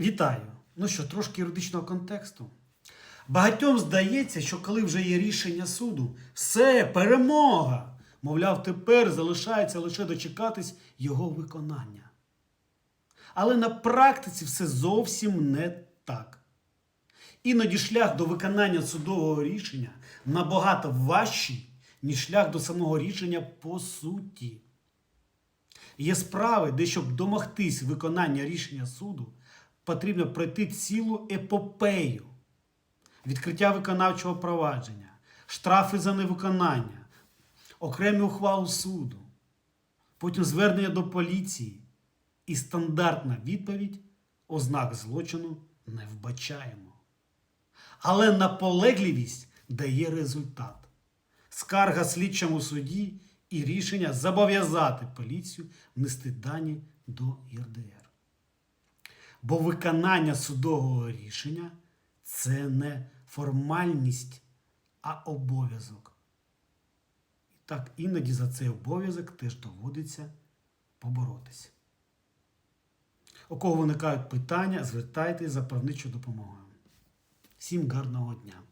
Вітаю! Ну що, трошки юридичного контексту. Багатьом здається, що коли вже є рішення суду, все, перемога. Мовляв, тепер залишається лише дочекатись його виконання. Але на практиці все зовсім не так. Іноді шлях до виконання судового рішення набагато важчий, ніж шлях до самого рішення по суті. Є справи, де щоб домогтись виконання рішення суду, потрібно пройти цілу епопею. Відкриття виконавчого провадження, штрафи за невиконання, окремі ухвали суду, потім звернення до поліції і стандартна відповідь ознак злочину не вбачаємо. Але наполегливість дає результат. Скарга слідчому суді і рішення зобов'язати поліцію внести дані до ЄРДР. Бо виконання судового рішення це не формальність, а обов'язок. І так іноді за цей обов'язок теж доводиться поборотися. У кого виникають питання, звертайтеся за правничою допомогою. Всім гарного дня!